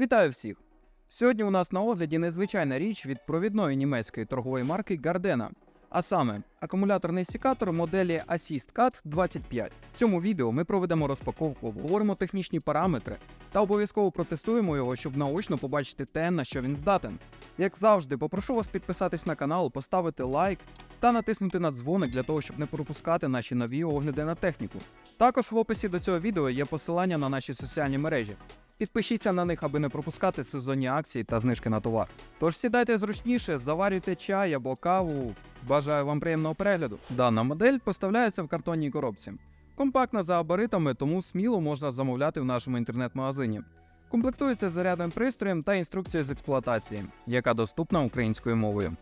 Вітаю всіх! Сьогодні у нас на огляді незвичайна річ від провідної німецької торгової марки Gardena, а саме акумуляторний секатор моделі Assist Cat 25. В цьому відео ми проведемо розпаковку, обговоримо технічні параметри та обов'язково протестуємо його, щоб наочно побачити те, на що він здатен. Як завжди, попрошу вас підписатись на канал, поставити лайк та натиснути на дзвоник для того, щоб не пропускати наші нові огляди на техніку. Також в описі до цього відео є посилання на наші соціальні мережі. Підпишіться на них, аби не пропускати сезонні акції та знижки на товар. Тож сідайте зручніше, заварюйте чай або каву. Бажаю вам приємного перегляду. Дана модель поставляється в картонній коробці. Компактна за габаритами, тому сміло можна замовляти в нашому інтернет-магазині. Комплектується зарядним пристроєм та інструкцією з експлуатації, яка доступна українською мовою.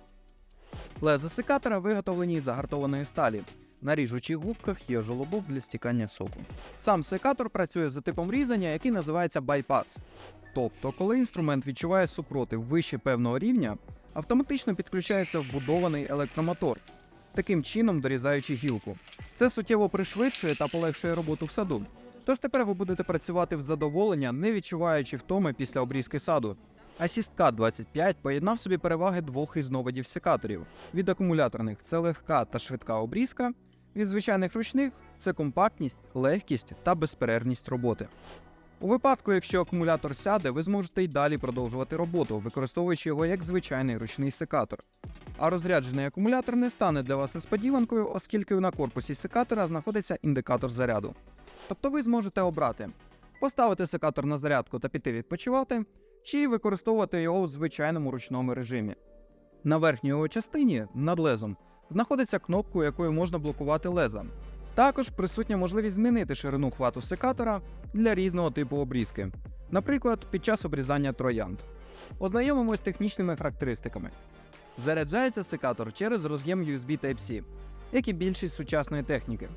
Леза секатора виготовлені із загартованої сталі. На ріжучих губках є жолобок для стікання соку. Сам секатор працює за типом різання, який називається байпас. Тобто, коли інструмент відчуває супротив вище певного рівня, автоматично підключається вбудований електромотор, таким чином дорізаючи гілку. Це суттєво пришвидшує та полегшує роботу в саду. Тож тепер ви будете працювати в задоволення, не відчуваючи втоми після обрізки саду. Assist Cat 25 поєднав собі переваги двох різновидів секаторів: від акумуляторних це легка та швидка обрізка, від звичайних ручних це компактність, легкість та безперервність роботи. У випадку, якщо акумулятор сяде, ви зможете й далі продовжувати роботу, використовуючи його як звичайний ручний секатор. А розряджений акумулятор не стане для вас несподіванкою, оскільки на корпусі секатора знаходиться індикатор заряду. Тобто ви зможете обрати поставити секатор на зарядку та піти відпочивати, чи використовувати його в звичайному ручному режимі. На верхній його частині над лезом знаходиться кнопка, якою можна блокувати леза. Також присутня можливість змінити ширину хвату секатора для різного типу обрізки, наприклад, під час обрізання троянд. Ознайомимось з технічними характеристиками. Заряджається секатор через роз'єм USB Type-C, як і більшість сучасної техніки.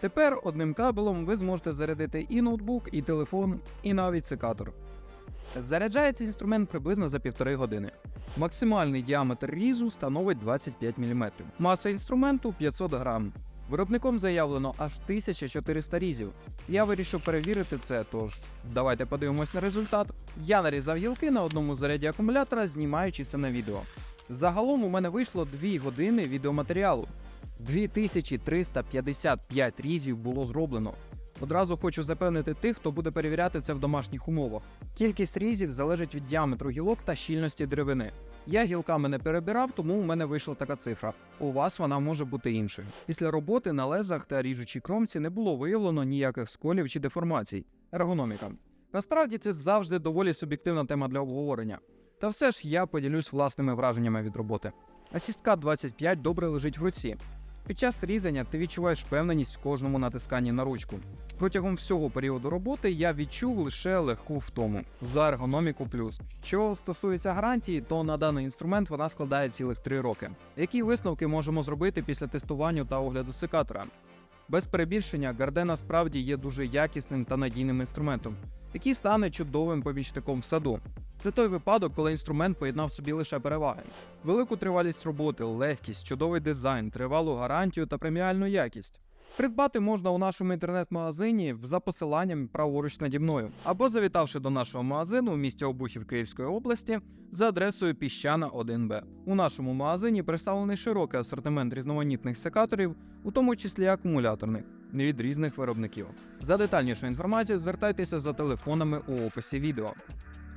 Тепер одним кабелем ви зможете зарядити і ноутбук, і телефон, і навіть секатор. Заряджається інструмент приблизно за півтори години. Максимальний діаметр різу становить 25 мм. Маса інструменту 500 грам. Виробником заявлено аж 1400 різів. Я вирішив перевірити це, тож давайте подивимось на результат. Я нарізав гілки на одному заряді акумулятора, знімаючи це на відео. Загалом у мене вийшло 2 години відеоматеріалу. 2355 різів було зроблено. Одразу хочу запевнити тих, хто буде перевіряти це в домашніх умовах. Кількість різів залежить від діаметру гілок та щільності деревини. Я гілками не перебирав, тому у мене вийшла така цифра. У вас вона може бути іншою. Після роботи на лезах та ріжучій кромці не було виявлено ніяких сколів чи деформацій. Ергономіка. Насправді це завжди доволі суб'єктивна тема для обговорення. Та все ж я поділюсь власними враженнями від роботи. Асістка 25 добре лежить в руці. Під час різання ти відчуваєш впевненість в кожному натисканні на ручку. Протягом всього періоду роботи я відчув лише легку втому за ергономіку плюс. Що стосується гарантії, то на даний інструмент вона складає цілих 3 роки. Які висновки можемо зробити після тестування та огляду секатора? Без перебільшення, Гардена справді є дуже якісним та надійним інструментом, який стане чудовим помічником в саду. Це той випадок, коли інструмент поєднав собі лише переваги: велику тривалість роботи, легкість, чудовий дизайн, тривалу гарантію та преміальну якість. Придбати можна у нашому інтернет-магазині за посиланням праворуч наді мною, або завітавши до нашого магазину у місті Обухів Київської області за адресою Піщана 1Б. У нашому магазині представлений широкий асортимент різноманітних секаторів, у тому числі акумуляторних, від різних виробників. За детальнішу інформацію звертайтеся за телефонами у описі відео.